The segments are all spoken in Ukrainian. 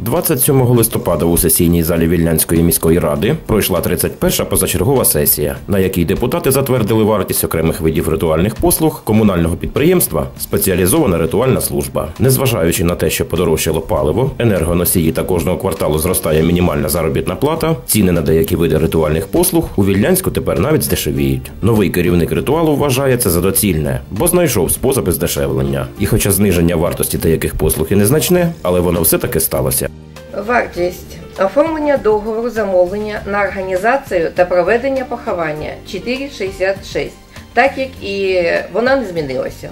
27 листопада у сесійній залі Вільнянської міської ради пройшла 31-ша позачергова сесія, на якій депутати затвердили вартість окремих видів ритуальних послуг комунального підприємства Спеціалізована ритуальна служба. Незважаючи на те, що подорожчало паливо, енергоносії та кожного кварталу зростає мінімальна заробітна плата, ціни на деякі види ритуальних послуг у Вільнянську тепер навіть здешевіють. Новий керівник ритуалу вважає це за доцільне, бо знайшов способи здешевлення. І хоча зниження вартості деяких послуг і незначне, але воно все таки сталося. Вартість оформлення договору замовлення на організацію та проведення поховання 4,66, так як і вона не змінилася.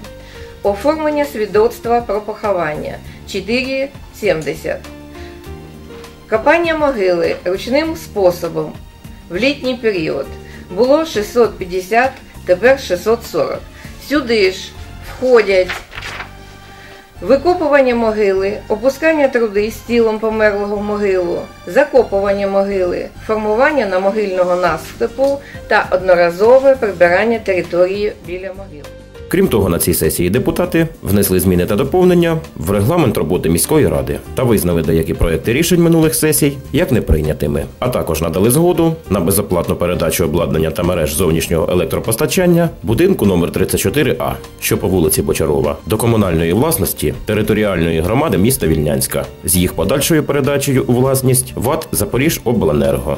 Оформлення свідоцтва про поховання 4,70. Копання могили ручним способом в літній період було 650, тепер 640. Сюди ж входять Викопування могили, опускання труди з тілом померлого в могилу, закопування могили, формування на могильного наступу та одноразове прибирання території біля могил. Крім того, на цій сесії депутати внесли зміни та доповнення в регламент роботи міської ради та визнали деякі проекти рішень минулих сесій як неприйнятими, а також надали згоду на безоплатну передачу обладнання та мереж зовнішнього електропостачання будинку номер 34А, що по вулиці Бочарова, до комунальної власності територіальної громади міста Вільнянська з їх подальшою передачею у власність ВАТ Запоріжобленерго.